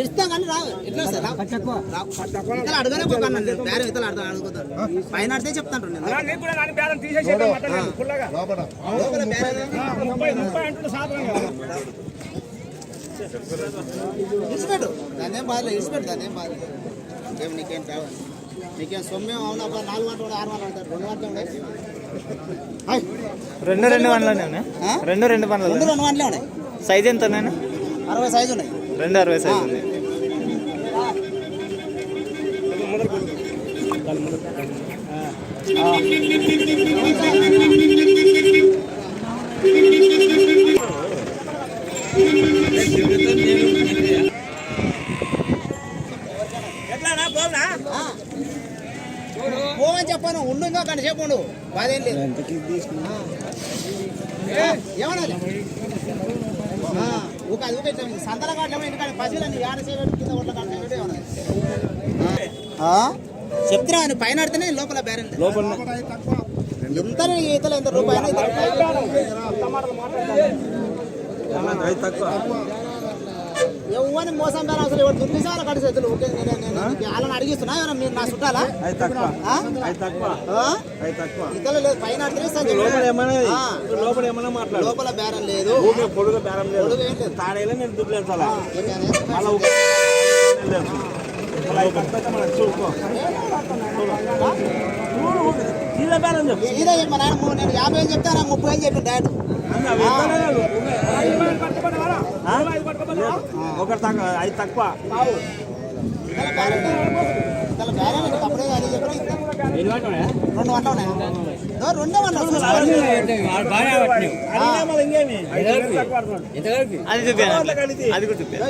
ఇస్తాం కానీ రావు ఎట్లా అడగనే బేరం పైన అడితే చెప్తాను కూడా దాన్ని బాధలేదు దాన్ని ఏం బాధలేదు నీకేం కావాలి? నీకేం సొమ్మేం అవునా? నాలుగు గంటలు ఆరు గంటలు అంటారు రెండు గంటలు రెండు రెండు వన్లోనే ఉన్నాయి ఆ? రెండు రెండు పనులు రెండు రెండు గంటలే ఉన్నాయి సైజ్ ఎంత నేను అరవై సైజు ఉన్నాయి రెండు అరవై సైజ్ ఉంది ఎట్లానా పోనా పోవని చెప్పాను ఉండు ఇంకా గంట సేపు ఉండు. బాధేం లేదు. ఊక అది ఊక సంతల ఎందుకంటే పసిలని చేయబెట్టు కింద ఒట్ల? చెప్తున్నా అని పైన ఆడితేనే లోపల బేరం లోపల ఎంత ఈతలు ఎంత రూపాయలు ఇంత ఎవరిని మోసం బేరం అసలు ఎవరు దుర్నిసాల చేతులు. ఓకే వాళ్ళని అడిగిస్తున్నా. ఎవరైనా మీరు నా చుట్టాలా? ఇతలు లేదు. పైన. లోపల ఏమన్నా మాట్లాడు. లోపల బేరం లేదు. ఊరికే పొడుగు బేరం లేదు. తాడేలా నేను ఏమైనా బేరం చెప్పు చెప్పు, నేను యాభై అని చెప్తే నాకు ముప్పై అని చెప్పి డైరెక్ట్ ఒకటి తక్కువ తక్కువ. అది ఇస్తాను. రెండు వంటలు ఉన్నాయి? దో రెండే వంటలు అడిగినా మరి ఇంకేమి? అది చూపాను అది కూడా చూపాను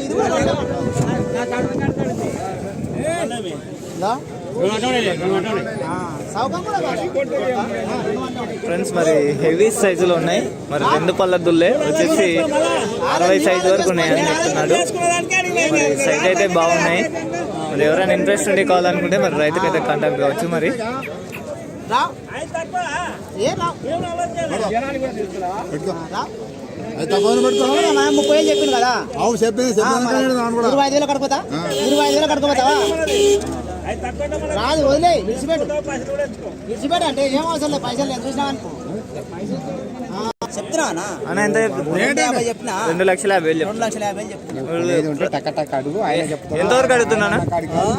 ఫ్రెండ్స్ మరి హెవీ సైజులో ఉన్నాయి. మరి రెండు పళ్ళ దుల్లే వచ్చేసి అరవై సైజు వరకు ఉన్నాయని చెప్తున్నాడు. మరి సైజ్ అయితే బాగున్నాయి. మరి ఎవరైనా ఇంట్రెస్ట్ ఉండి కావాలనుకుంటే మరి రైతుకైతే కాంటాక్ట్ కావచ్చు మరి. ముప్పై వేలు చెప్పింది కదా ఇరవై ఐదు వేలు కడుపుతా? ఇరవై ఐదు వేలు కడుకోపోతావా రాదు వదిలే విడిచిపెట్టు. విడిచిపెట్టు అంటే ఏం అవసరం లేదు పైసలు నేను చూసినా అనుకో. రెండు యాభై చెప్పినా? రెండు లక్షల యాభై వేలు రెండు లక్షల యాభై వేలు చెప్తున్నా టక్క టక్క అడుగు ఆయన చెప్తాడు ఎంతవరకు అడుగుతున్నానా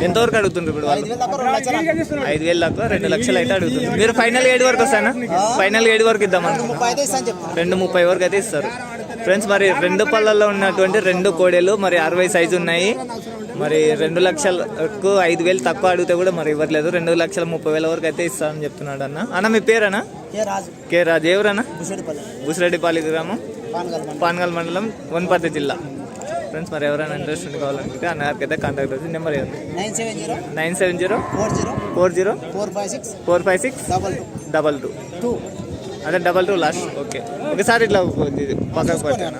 ఎంతవరకు అడుగుతుండ్రు ఇప్పుడు ఐదు వేలు తప్ప రెండు లక్షలు ఐదు వేలు దాకా రెండు లక్షలు అయితే అడుగుతుంది మీరు ఫైనల్ ఏడు వరకు వస్తానా ఫైనల్ ఏడు వరకు ఇద్దాం రెండు ముప్పై వరకు అయితే ఇస్తారు. ఫ్రెండ్స్ మరి రెండు పళ్ళల్లో ఉన్నటువంటి రెండు కోడెలు మరి అరవై సైజు ఉన్నాయి. మరి రెండు లక్షలకు ఐదు వేలు తక్కువ అడిగితే కూడా మరి ఇవ్వట్లేదు. రెండు లక్షల ముప్పై వేల వరకు అయితే ఇస్తానని చెప్తున్నాడు అన్న. అన్న మీ రాజు. కే రాజు. ఎవరన్నా? బుసిరెడ్డిపాలి గ్రామం? పానగల్ మండలం. వనపర్తి జిల్లా. ఫ్రెండ్స్ మరి ఎవరైనా ఇంట్రెస్ట్ ఉండి కావాలనుకుంటే అన్నగారికి అయితే కాంటాక్ట్ అవుతుంది నెంబర్ ఏంది nine seven zero nine seven zero four zero four zero four five six four five six double two. Double two. Two. అదే డబల్ టూ లాస్ట్. ఓకే. ఒకసారి ఇట్లా పక్కకు పెట్టాను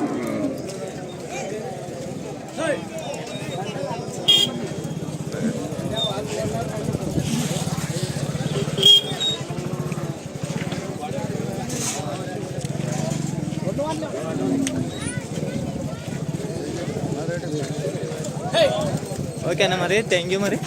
ఓకేనా మరి? థ్యాంక్ యూ మరి.